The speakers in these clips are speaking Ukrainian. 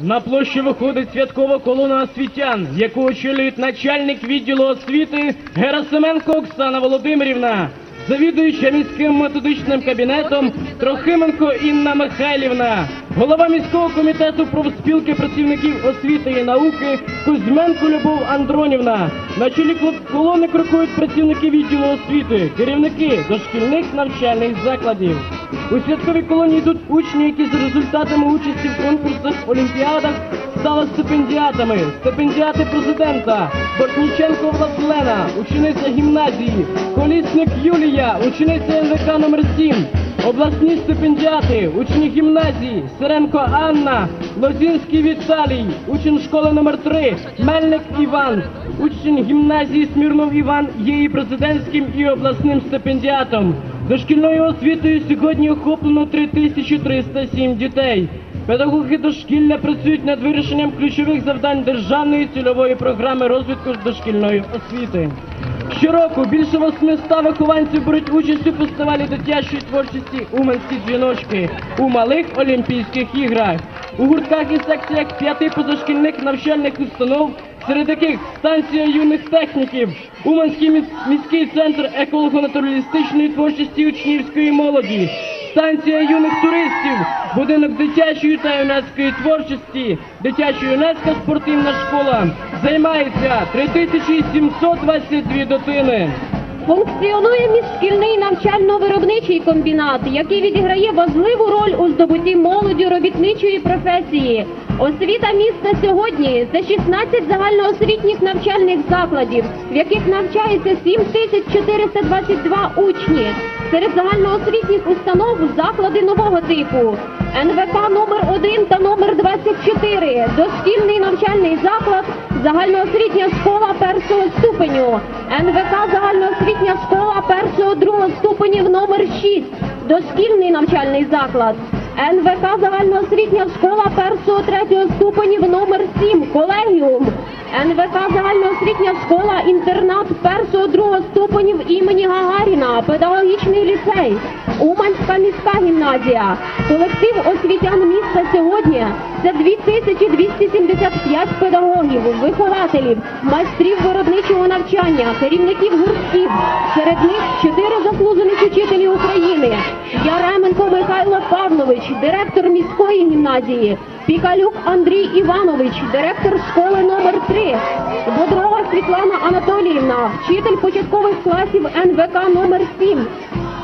На площі виходить святкова колона освітян, яку очолює начальник відділу освіти Герасименко Оксана Володимирівна, завідуюча міським методичним кабінетом Трохименко Інна Михайлівна, голова міського комітету профспілки працівників освіти і науки Кузьменко Любов Андронівна. На чолі колони крокують працівники відділу освіти, керівники дошкільних навчальних закладів. У святковій колонії йдуть учні, які за результатами участі в конкурсах, олімпіадах стали стипендіатами. Стипендіати президента, Бортніченко Владлена, учениця гімназії, Колісник Юлія, учениця НВК номер 7 Обласні стипендіати, учні гімназії, Сиренко Анна, Лозінський Віталій, учень школи номер 3 Мельник Іван, учень гімназії Смірнов Іван є і президентським і обласним стипендіатом. Дошкільною освітою сьогодні охоплено 3307 дітей. Педагоги дошкілля працюють над вирішенням ключових завдань державної цільової програми розвитку дошкільної освіти. Щороку більше 800 вихованців беруть участь у фестивалі дитячої творчості Уманські дзвіночки у малих Олімпійських іграх. У гуртках і секціях п'яти позашкільних навчальних установ, серед яких станція юних техніків, Уманський міс- міський центр еколого-натуралістичної творчості учнівської молоді, станція юних туристів, будинок дитячої та юнацької творчості, дитячо-юнацька спортивна школа. Займається 3722 дитини. Функціонує міжшкільний навчально-виробничий комбінат, який відіграє важливу роль у здобутті молоді робітничої професії. Освіта міста сьогодні це 16 загальноосвітніх навчальних закладів, в яких навчається 7422 учні. Серед загальноосвітніх установ заклади нового типу. НВК номер 1 та номер 24, дошкільний навчальний заклад, загальноосвітня школа першого ступеню, НВК загальноосвітня школа першого другого ступенів номер 6, дошкільний навчальний заклад. НВК загальноосвітня школа першого третього ступенів номер 7, колегіум. НВК загальноосвітня школа інтернат першого другого ступенів імені Гагаріна, педагогічний ліцей, Уманська міська гімназія. Колектив освітян міста сьогодні це 2275 педагогів, вихователів, майстрів виробничого навчання, керівників гуртків. Серед них чотири заслужених учителі України. Яременко Михайло Павлович, директор міської гімназії. Пікалюк Андрій Іванович, директор школи номер 3 Бодрова Світлана Анатоліївна, вчитель початкових класів НВК номер 7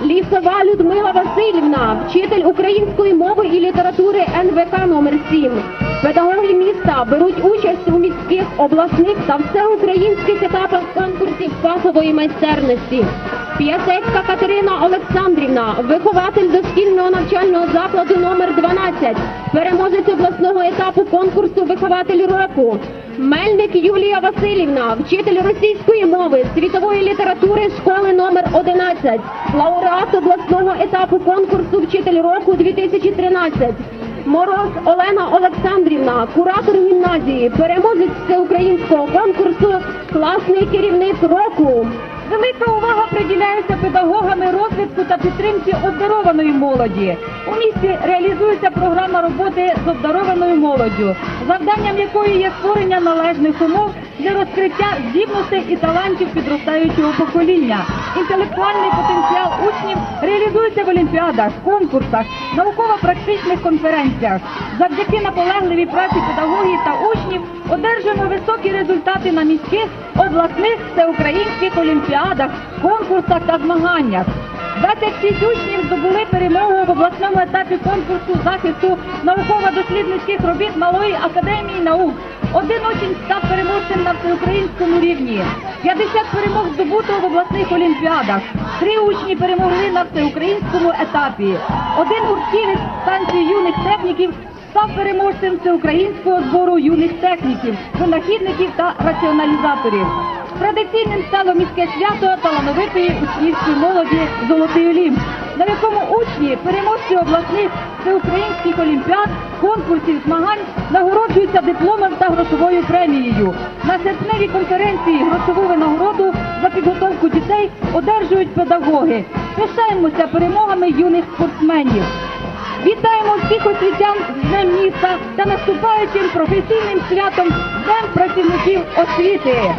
Лісова Людмила Васильівна, вчитель української мови і літератури НВК номер 7 Педагоги міста беруть участь у міських, обласних та всеукраїнських етапах конкурсів фахової майстерності. П'ясецька Катерина Олександрівна, вихователь дошкільного навчального закладу номер 12, переможець обласного етапу конкурсу Вихователь року. Мельник Юлія Васильівна, вчитель російської мови, світової літератури школи номер 11, лауреат обласного етапу конкурсу Вчитель року 2013. Мороз Олена Олександрівна, куратор гімназії, переможець всеукраїнського конкурсу, класний керівник року. Велика увага приділяється педагогами розвитку та підтримки обдарованої молоді. У місті реалізується програма роботи з обдарованою молоддю, завданням якої є створення належних умов для розкриття здібностей і талантів підростаючого покоління. Інтелектуальний потенціал учнів реалізується в олімпіадах, конкурсах, науково-практичних конференціях. Завдяки наполегливій праці педагогів та одержуємо високі результати на міських, обласних, всеукраїнських олімпіадах, конкурсах та змаганнях. 26 учнів здобули перемогу в обласному етапі конкурсу захисту науково-дослідницьких робіт Малої академії наук. Один учень став переможцем на всеукраїнському рівні. 50 перемог здобуто в обласних олімпіадах. Три учні перемогли на всеукраїнському етапі. Один гуртківець станції юних техніків став переможцем всеукраїнського збору юних техніків, винахідників та раціоналізаторів. Традиційним стало міське свято талановитої учнівської молоді Золотий Олімп, на якому учні, переможці обласних всеукраїнських олімпіад, конкурсів, змагань нагороджуються дипломом та грошовою премією. На серпневій конференції грошову винагороду за підготовку дітей одержують педагоги. Пишаємося перемогами юних спортсменів. Вітаємо всіх освітян з Днем міста та наступаючим професійним святом Днем працівників освіти.